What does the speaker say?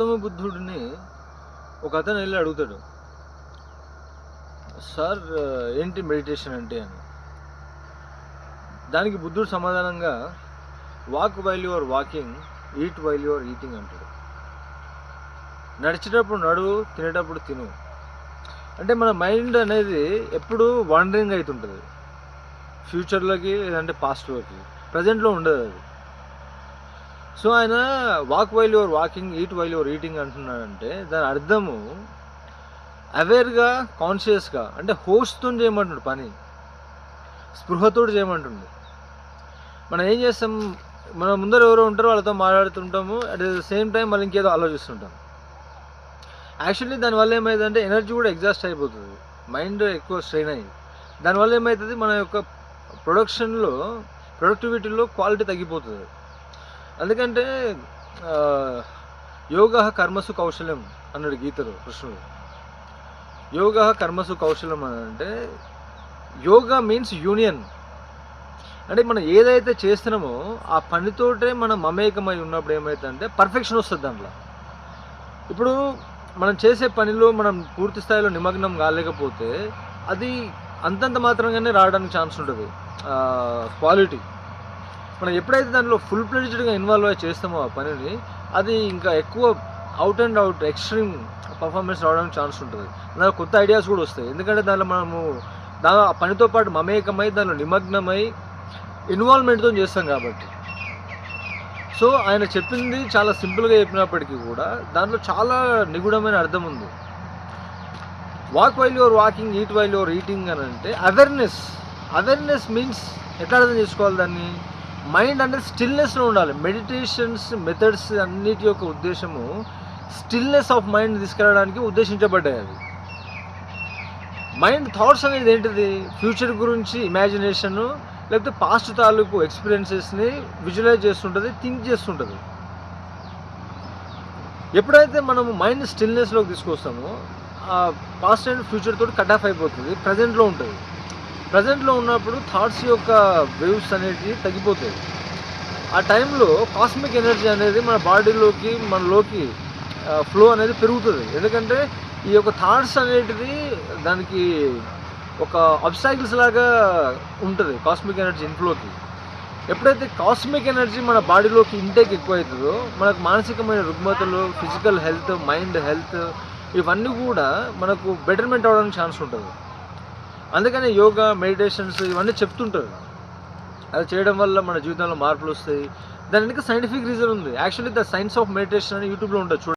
గౌతమ బుద్ధుడిని ఒక అతను వెళ్ళి అడుగుతాడు సార్ ఏంటి మెడిటేషన్ అంటే అని. దానికి బుద్ధుడు సమాధానంగా walk while your walking eat while your eating అంటాడు. నడిచేటప్పుడు నడు తినేటప్పుడు తిను. అంటే మన మైండ్ అనేది ఎప్పుడు వాండరింగ్ అవుతుంటుంది ఫ్యూచర్లోకి లేదంటే పాస్ట్లోకి ప్రజెంట్లో ఉండదు అది. సో ఆయన walk while your walking eat while your eating అంటున్నాడంటే దాని అర్థము అవేర్గా కాన్షియస్గా అంటే హోస్ట్తో చేయమంటుండు పని. స్పృహతో చేయమంటుండు. మనం ఏం చేస్తాం మన ముందర ఎవరో ఉంటారో వాళ్ళతో మాట్లాడుతుంటాము అట్ ద సేమ్ టైం మళ్ళీ ఇంకేదో ఆలోచిస్తుంటాం. యాక్చువల్లీ దానివల్ల ఏమవుతుందంటే ఎనర్జీ కూడా ఎగ్జాస్ట్ అయిపోతుంది. మైండ్ ఎక్కువ స్ట్రెయిన్ అయ్యి. దానివల్ల ఏమవుతుంది మన యొక్క ప్రొడక్షన్లో ప్రొడక్టివిటీలో క్వాలిటీ తగ్గిపోతుంది. అందుకంటే యోగ కర్మసు కౌశల్యం అన్నాడు గీతలో కృష్ణుడు. యోగ కర్మసు కౌశల్యం అని అంటే యోగా మీన్స్ యూనియన్ అంటే మనం ఏదైతే చేస్తున్నామో ఆ పనితోటే మనం మమేకమై ఉన్నప్పుడు ఏమవుతుందంటే పర్ఫెక్షన్ వస్తుంది దాంట్లో. ఇప్పుడు మనం చేసే పనిలో మనం పూర్తి స్థాయిలో నిమగ్నం కాలేకపోతే అది అంతంత మాత్రంగానే రావడానికి ఛాన్స్ ఉంటుంది. క్వాలిటీ మనం ఎప్పుడైతే దాంట్లో ఫుల్ ప్లెడ్జ్డ్గా ఇన్వాల్వ్ అయ్యి చేస్తామో ఆ పనిని అది ఇంకా ఎక్కువ out and out extreme performance రావడానికి ఛాన్స్ ఉంటుంది. దాని కొత్త ఐడియాస్ కూడా వస్తాయి. ఎందుకంటే దాంట్లో మనము దా ఆ పనితో పాటు మమేకమై దానిలో నిమగ్నమై ఇన్వాల్వ్మెంట్తో చేస్తాం కాబట్టి. సో ఆయన చెప్పింది చాలా సింపుల్గా చెప్పినప్పటికీ కూడా దాంట్లో చాలా నిగూఢమైన అర్థం ఉంది. Walk while your walking eat while your eating అని అంటే అవేర్నెస్ అవేర్నెస్ మీన్స్ ఎట్లా అర్థం చేసుకోవాలి దాన్ని? మైండ్ అంటే స్టిల్నెస్లో ఉండాలి. మెడిటేషన్స్ మెథడ్స్ అన్నిటి యొక్క ఉద్దేశము స్టిల్నెస్ ఆఫ్ మైండ్ తీసుకెళ్ళడానికి ఉద్దేశించబడ్డాయి అది మైండ్ థాట్స్ అనేది ఏంటిది? ఫ్యూచర్ గురించి ఇమాజినేషను లేకపోతే పాస్ట్ తాలూకు ఎక్స్పీరియన్సెస్ని విజువలైజ్ చేస్తుంటుంది థింక్ చేస్తుంటుంది. ఎప్పుడైతే మనము మైండ్ స్టిల్నెస్లోకి తీసుకొస్తామో ఆ పాస్ట్ అండ్ ఫ్యూచర్ తోటి కట్ ఆఫ్ అయిపోతుంది ప్రజెంట్లో ఉంటుంది. ప్రజెంట్లో ఉన్నప్పుడు థాట్స్ యొక్క వేవ్స్ అనేటివి తగ్గిపోతాయి. ఆ టైంలో కాస్మిక్ ఎనర్జీ అనేది మన బాడీలోకి మనలోకి ఫ్లో అనేది పెరుగుతుంది. ఎందుకంటే ఈ యొక్క థాట్స్ అనేటిది దానికి ఒక అబ్స్టాకిల్స్ లాగా ఉంటుంది కాస్మిక్ ఎనర్జీ ఇన్ఫ్లోకి ఎప్పుడైతే కాస్మిక్ ఎనర్జీ మన బాడీలోకి ఇంటేక్ ఎక్కువ అవుతుందో మనకు మానసికమైన రుగ్మతలు ఫిజికల్ హెల్త్ మైండ్ హెల్త్ ఇవన్నీ కూడా మనకు బెటర్మెంట్ అవడానికి ఛాన్స్ ఉంటుంది. అందుకని యోగా మెడిటేషన్స్ ఇవన్నీ చెప్తుంటారు. అది చేయడం వల్ల మన జీవితంలో మార్పులు వస్తాయి. దాని వెనుక సైంటిఫిక్ రీజన్ ఉంది. Actually the science of meditation అని యూట్యూబ్లో ఉంటుంది చూడండి